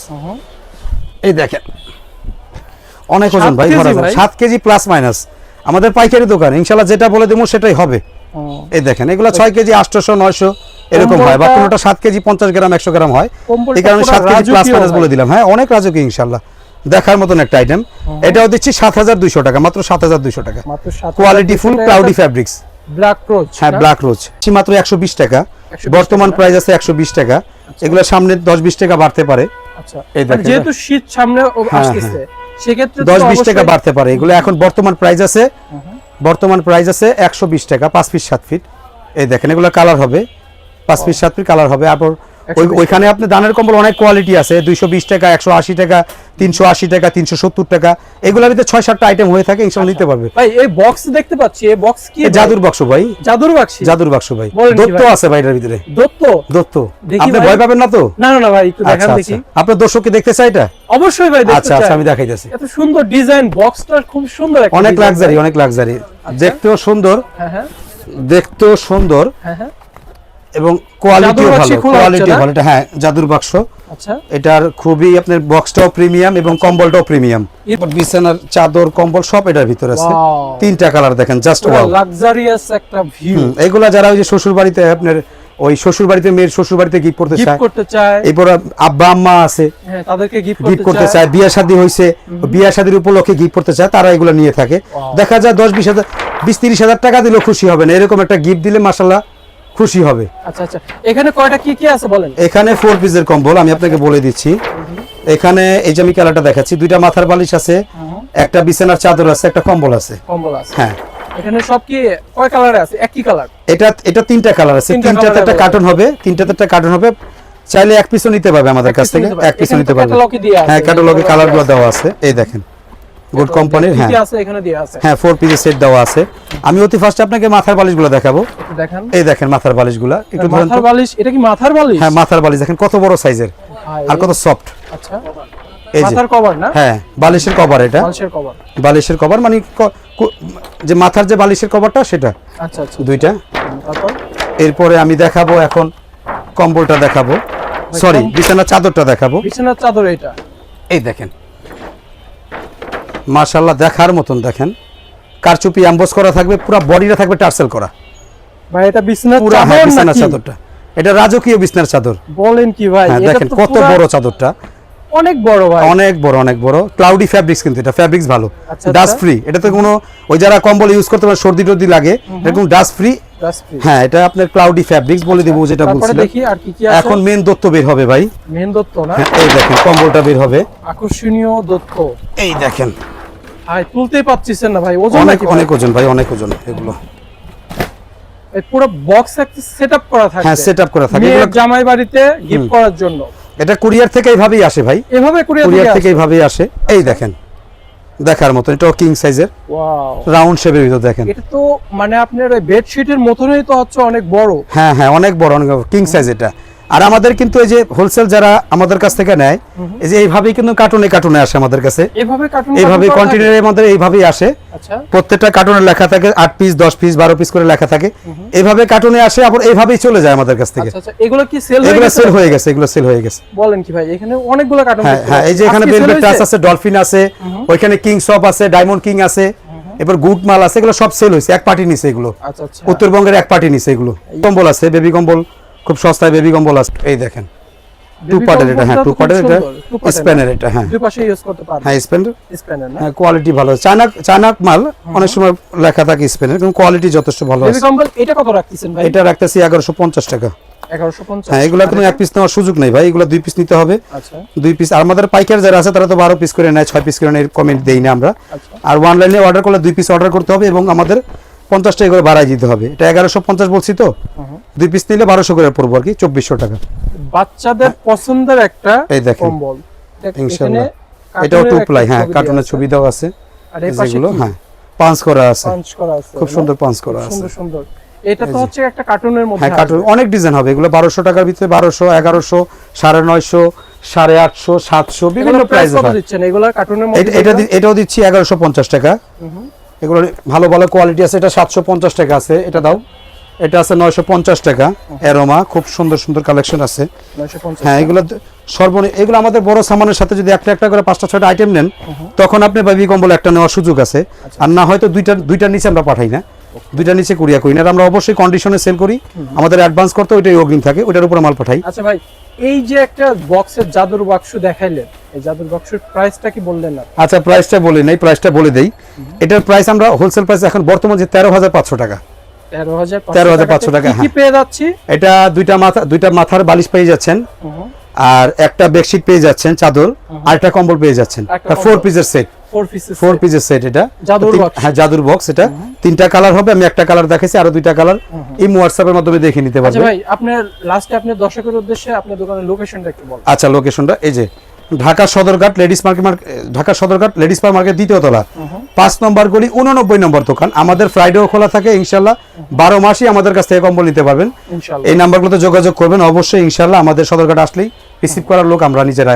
Speaker 2: এই দেখেন। অনেক ওজন ভাই সাত কেজি প্লাস মাইনাস আমাদের পাইকারি দোকান ইনশাল্লাহ যেটা বলে দেবো সেটাই হবে। এই দেখেন এগুলো ছয় কেজি আটশোশো নয়শো এরকম হয়। বা কোনোটা সাত কেজি পঞ্চাশ গ্রাম একশো গ্রাম হয়। এই কারণে সাত কেজি প্লাস মাইনাস বলে দিলাম। হ্যাঁ অনেক রাজকীয় ইনশাল্লাহ দেখার মতন একটা আইটেম এটাও দিচ্ছি সাত হাজার দুইশো টাকা মাত্র সাত হাজার দুইশো টাকা। Quality full cloudy fabrics
Speaker 1: black rose
Speaker 2: হ্যাঁ ব্ল্যাক রোজ মাত্র একশো বিশ টাকা। বর্তমান প্রাইস আছে একশো বিশ টাকা। এগুলো সামনে দশ বিশ টাকা বাড়তে পারে।
Speaker 1: আচ্ছা। মানে। যেহেতু শীত সামনে
Speaker 2: হ্যাঁ,
Speaker 1: সেক্ষেত্রে
Speaker 2: দশ বিশ টাকা বাড়তে পারে। এগুলো এখন বর্তমান প্রাইস আছে। বর্তমান প্রাইস আছে একশো বিশ টাকা, পাঁচ ফিট সাত ফিট এই দেখেন, এগুলো কালার হবে। পাঁচ ফিট সাত ফিট কালার হবে।
Speaker 1: 120
Speaker 2: ওইখানে আপনি দানের কম্বল অনেক কোয়ালিটি আছে দুইশো বিশ টাকা একশো আশি টাকা তিনশো আশি টাকা তিনশো সত্তর টাকা। এগুলোর ভিতরে ছয় সাতটা আইটেম হয়ে থাকে ইনশাল্লাহ নিতে পারবে।
Speaker 1: ভাই এই বক্স দেখতে পাচ্ছি এই বক্স কি
Speaker 2: জাদুর বাক্স ভাই।
Speaker 1: জাদুর বাক্সি?
Speaker 2: জাদুর বাক্স ভাই। দত্ত আছে ভাই এটার ভিতরে।
Speaker 1: দত্ত?
Speaker 2: দত্ত। আপনি ভয় পাবেন না তো?
Speaker 1: না না না ভাই একটু
Speaker 2: আচ্ছা
Speaker 1: দেখান
Speaker 2: আচ্ছা।
Speaker 1: দেখি।
Speaker 2: আপনার দর্শককে দেখতে চাই এটা?
Speaker 1: অবশ্যই ভাই দেখতে
Speaker 2: আচ্ছা আচ্ছা
Speaker 1: চাই।
Speaker 2: আমি দেখাইতেছি।
Speaker 1: এত সুন্দর ডিজাইন বক্সটা খুব সুন্দর একটা
Speaker 2: অনেক লাক্সারি অনেক লাক্সারি দেখতেও সুন্দর
Speaker 1: হ্যাঁ হ্যাঁ।
Speaker 2: দেখতেও সুন্দর।
Speaker 1: হ্যাঁ হ্যাঁ।
Speaker 2: এবং কোয়ালিটিও ভালো কোয়ালিটিও
Speaker 1: না?
Speaker 2: ভালো। এটা হ্যাঁ জাদুর বাক্স।
Speaker 1: আচ্ছা।
Speaker 2: এটার খুবই আপনার বক্সটাও প্রিমিয়াম এবং কম্বলটাও প্রিমিয়াম বিছানার চাদর কম্বল সব এটার ভিতরে আছে। তিনটা কালার দেখেন জাস্ট ওয়াও
Speaker 1: লাক্সারিয়াস একটা ভিউ
Speaker 2: এগুলা যারা ওই যে শ্বশুর বাড়িতে আপনার ওই শ্বশুর বাড়িতে মেয়ের শ্বশুর বাড়িতে গিফট করতে
Speaker 1: গিফট
Speaker 2: চায়
Speaker 1: করতে চায়।
Speaker 2: এরপর আব্বা আম্মা আছে
Speaker 1: হ্যাঁ তাদেরকে গিফট
Speaker 2: গিফট করতে চায়। বিয়ে শাদী হয়েছে বিয়ে শাদীর উপলক্ষে গিফট করতে চায় তারা এগুলো নিয়ে থাকে। দেখা যায় দশ বিশ হাজার বিশ তিরিশ হাজার টাকা দিলেও খুশি হবে না। এরকম একটা গিফট দিলে মাসাল্লাহ খুশি হবে।
Speaker 1: আচ্ছা আচ্ছা। এখানে কয়টা কি কি আছে বলেন?
Speaker 2: এখানে ফোর পিসের কম্বল আমি আপনাকে বলে দিচ্ছি। এখানে এই যে আমি কালারটা দেখাচ্ছি দুইটা মাথার বালিশ আছে একটা বিছানার চাদর আছে একটা কম্বল আছে।
Speaker 1: কম্বল আছে।
Speaker 2: হ্যাঁ।
Speaker 1: এখানে সব কি কয় কালারে আছে? একই কালার
Speaker 2: এটা এটা তিনটা কালার আছে।
Speaker 1: তিনটা
Speaker 2: তিনটাতে একটা। কার্টন হবে। তিনটাতে একটা কার্টন হবে। চাইলে এক পিসও নিতে পারবে আমাদের কাছ থেকে। এক পিসও নিতে পারবে। হ্যাঁ ক্যাটালগে কালারগুলো দেওয়া আছে। এই দেখেন। গুড কোম্পানির হ্যাঁ।
Speaker 1: কি আছে এখানে দিয়ে আছে।
Speaker 2: হ্যাঁ ফোর পিসের সেট দেওয়া আছে। আমি অতি ফার্স্টে আপনাকে মাথার বালিশগুলো দেখাবো।
Speaker 1: দেখান।
Speaker 2: এই দেখেন মাথার বালিশগুলো। একটু ধরেন
Speaker 1: মাথার বালিশ এটা কি মাথার বালিশ?
Speaker 2: হ্যাঁ মাথার বালিশ। দেখেন কত বড় সাইজের আর কত সফট
Speaker 1: আচ্ছা।
Speaker 2: এই যে।
Speaker 1: মাথার কভার না?
Speaker 2: হ্যাঁ বালিশের কভার এটা।
Speaker 1: বালিশের কভার
Speaker 2: বালিশের কভার মানে যে মাথার যে বালিশের কভারটা সেটা।
Speaker 1: আচ্ছা আচ্ছা।
Speaker 2: দুইটা। এরপরে আমি দেখাবো এখন কম্বলটা দেখাবো। সরি বিছানার চাদরটা দেখাবো।
Speaker 1: বিছানার চাদর এটা।
Speaker 2: এই দেখেন। মাশাল্লাহ দেখার মতন দেখেন। কারচুপি অ্যাম্বস করা থাকবে পুরো বডিটা থাকবে টার্সেল করা।
Speaker 1: ভাই এটা বিছানার
Speaker 2: পুরো হ্যাঁ বিছানার চাদরটা। এটা রাজকীয় বিছানার চাদর।
Speaker 1: বলেন কি ভাই
Speaker 2: হ্যাঁ
Speaker 1: এটা
Speaker 2: দেখেন কত বড় চাদরটা।
Speaker 1: অনেক বড় ভাই।
Speaker 2: অনেক বড় অনেক বড়। ক্লাউডি ফ্যাব্রিক্স কিন্তু এটা ফ্যাব্রিক্স ভালো।
Speaker 1: আচ্ছা,
Speaker 2: ডাস্ট
Speaker 1: আচ্ছা।
Speaker 2: ফ্রি এটাতে কোনো ওই যারা কম্বল ইউজ করতে পারে সর্দি টর্দি লাগে এরকম ডাস্ট ফ্রি। হ্যাঁ এটা আপনার ক্লাউডি ফ্যাব্রিক্স বলে দেবো যেটা
Speaker 1: তারপরে
Speaker 2: বলছিলাম।
Speaker 1: দেখি আর কি কি আছে।
Speaker 2: এখন মেন দত্ত বের হবে ভাই।
Speaker 1: মেন দত্ত না?
Speaker 2: হ্যাঁ এই দেখেন কম্বলটা বের হবে।
Speaker 1: আকর্ষণীয় দত্ত।
Speaker 2: এই দেখেন।
Speaker 1: ভাই তুলতেই পাচ্ছিস না ভাই ওজন
Speaker 2: অনেক অনেক ওজন ভাই অনেক ওজন এগুলো।
Speaker 1: এই পুরো বক্স একটা সেটআপ করা থাকে
Speaker 2: হ্যাঁ সেট আপ করা থাকে। এগুলো
Speaker 1: জামাই বাড়িতে গিফট করার জন্য।
Speaker 2: এটা কুরিয়ার থেকে এইভাবেই আসে ভাই।
Speaker 1: এভাবে
Speaker 2: কুরিয়ার থেকে এইভাবেই আসে? এই দেখেন দেখার মতো এটাও কিং সাইজের
Speaker 1: ওয়াও
Speaker 2: রাউন্ড শেপের ভিতর দেখেন।
Speaker 1: এটা তো মানে আপনার ওই বেডশিটের মতনই তো হচ্ছে অনেক বড়।
Speaker 2: হ্যাঁ হ্যাঁ অনেক বড় অনেক কিং সাইজ এটা। আর আমাদের কিন্তু এই যে হোলসেল যারা আমাদের কাছ থেকে নেয় এই যে এইভাবেই কিন্তু কার্টুনে কার্টুনে আসে আমাদের কাছে। এইভাবে
Speaker 1: কার্টুন করা
Speaker 2: আমাদের এইভাবেই আসে।
Speaker 1: আচ্ছা।
Speaker 2: প্রত্যেকটা কার্টুনে লেখা থাকে আট পিস দশ পিস বারো পিস করে লেখা থাকে। এইভাবে কার্টুনে আসে আবার এইভাবেই চলে যায় আমাদের কাছ থেকে।
Speaker 1: আচ্ছা আচ্ছা এগুলো কি সেল হয়ে
Speaker 2: এগুলো সেল হয়ে গেছে এগুলো সেল হয়ে গেছে।
Speaker 1: বলেন কি ভাই এখানে অনেকগুলো কার্টুন
Speaker 2: হ্যাঁ হ্যাঁ এই যে এখানে বেলভেট টাচ আছে ডলফিন আছে ওইখানে কিং শপ আছে ডায়মন্ড কিং আছে এবার গুড মাল আছে এগুলো সব সেল হয়েছে এক পার্টি নিছে এগুলো।
Speaker 1: আচ্ছা আচ্ছা।
Speaker 2: উত্তরবঙ্গের এক পার্টি নিছে এগুলো। কম্বল আছে বেবি কম্বল। খুব সস্তায় বেবি কম্বল আছে। এই দেখেন টু পার্টের এটা হ্যাঁ টু পার্টের এটা। স্প্যানের এটা হ্যাঁ।
Speaker 1: দুই পাশে ইউজ করতে পারবেন
Speaker 2: হ্যাঁ স্প্যানের
Speaker 1: স্প্যানার না?
Speaker 2: হ্যাঁ কোয়ালিটি ভালো। চায়না চায়না মাল অনেক সময় লেখা থাকে স্পেনের কিন্তু কোয়ালিটি যথেষ্ট ভালো
Speaker 1: বেবি
Speaker 2: আছে।
Speaker 1: কম্বল এটা কত রাখতেছেন ভাই?
Speaker 2: এটা রাখতেছি এগারোশো পঞ্চাশ টাকা।
Speaker 1: 1150
Speaker 2: হ্যাঁ এগুলো কোনো এক পিস নেওয়ার সুযোগ নেই ভাই এগুলো দুই পিস নিতে হবে।
Speaker 1: আচ্ছা।
Speaker 2: দুই পিস আর আমাদের পাইকার যারা আছে তারা তো বারো পিস করে নেয় ছয় পিস করে নেয় কমেন্ট দেই না আমরা।
Speaker 1: আচ্ছা।
Speaker 2: আর অনলাইনে অর্ডার করলে দুই পিস অর্ডার করতে হবে এবং আমাদের পঞ্চাশ টাকা করে বাড়াই দিতে হবে। এটা এগারোশো পঞ্চাশ বলছি তো? দুই পিস নিলে বারোশো করে পড়ব আর কি চব্বিশশো টাকা।
Speaker 1: বাচ্চাদের পছন্দের একটা
Speaker 2: এই দেখেন। এটাও টু প্লাই হ্যাঁ কার্টুনের ছবি দেওয়া আছে। যেগুলো হ্যাঁ পাঁচ করা আছে। খুব সুন্দর পাঁচ করা আছে।
Speaker 1: সুন্দর। সুন্দর এটা তো হচ্ছে একটা কার্টুনের মধ্যে
Speaker 2: হ্যাঁ কার্টুন অনেক ডিজাইন হবে। এগুলো টাকার ভিতরে বিভিন্ন
Speaker 1: প্রাইস
Speaker 2: প্রাইস
Speaker 1: দিচ্ছেন? এগুলো কার্টুনের মধ্যে
Speaker 2: এটা এটাও দিচ্ছি এগারোশো পঞ্চাশ টাকা। এগুলো ভালো ভালো কোয়ালিটি আছে। এটা সাতশো পঞ্চাশ টাকা আছে। এটা দাও। এটা আছে নয়শো পঞ্চাশ টাকা। এরোমা খুব সুন্দর সুন্দর কালেকশন আছে।
Speaker 1: 950
Speaker 2: হ্যাঁ এগুলো সর্বনিম্ন এগুলো আমাদের বড় সামানের সাথে যদি একটা একটা করে পাঁচটা ছয়টা আইটেম নেন তখন আপনি বেবি কম্বল একটা নেওয়ার সুযোগ আছে। আর না হয়তো দুইটা দুইটার নিচে আমরা পাঠাই না। দুইটার নিচে কুরিয়া করি না। আমরা অবশ্যই কন্ডিশনে সেল করি। আমাদের অ্যাডভান্স করতে ওইটাই অগ্রিম থাকে ওইটার উপরে মাল পাঠাই।
Speaker 1: আচ্ছা ভাই এই যে একটা বক্সের জাদুর বাক্স দেখাইলেন এই জাদুর বাক্সের প্রাইসটা কি বললেন না?
Speaker 2: আচ্ছা প্রাইসটা বলে নেই প্রাইসটা বলে দেই। এটার প্রাইস আমরা হোলসেল প্রাইস এখন বর্তমান যে তেরো হাজার পাঁচশো টাকা।
Speaker 1: তেরো হাজার
Speaker 2: 13,500 টাকা, হ্যাঁ।
Speaker 1: পেয়ে যাচ্ছি?
Speaker 2: এটা দুইটা মাথা দুইটা মাথার বালিশ পেয়ে যাচ্ছেন। আর একটা বেডশিট পেয়ে যাচ্ছেন চাদর। আর একটা কম্বল পেয়ে যাচ্ছেন। ফোর পিসের সেট
Speaker 1: ফোর
Speaker 2: ফোর পিসের সেট এটা। হ্যাঁ জাদুর বক্স এটা। তিনটা কালার হবে আমি একটা কালার দেখাইছি আরও দুইটা কালার এই হোয়াটসঅ্যাপের মাধ্যমে দেখে নিতে
Speaker 1: আচ্ছা
Speaker 2: পারবেন।
Speaker 1: ভাই আপনার লাস্টে দর্শকের উদ্দেশ্যে আপনার দোকানের লোকেশনটা একটু বলুন।
Speaker 2: আচ্ছা লোকেশনটা এই যে Dhaka Sadarghat ladies market Dhaka Sadarghat ladies পার মার্কেট দ্বিতীয় তলা। পাঁচ নম্বর গলি উননব্বই নম্বর দোকান। আমাদের ফ্রাইডেও খোলা থাকে ইনশাল্লাহ। বারো মাসই আমাদের কাছ থেকে কম্বল নিতে পারবেন। এই নাম্বারগুলোতে যোগাযোগ করবেন। অবশ্যই ইনশাল্লাহ আমাদের সদরঘাট আসলেই রিসিভ করার লোক আমরা নিজেরা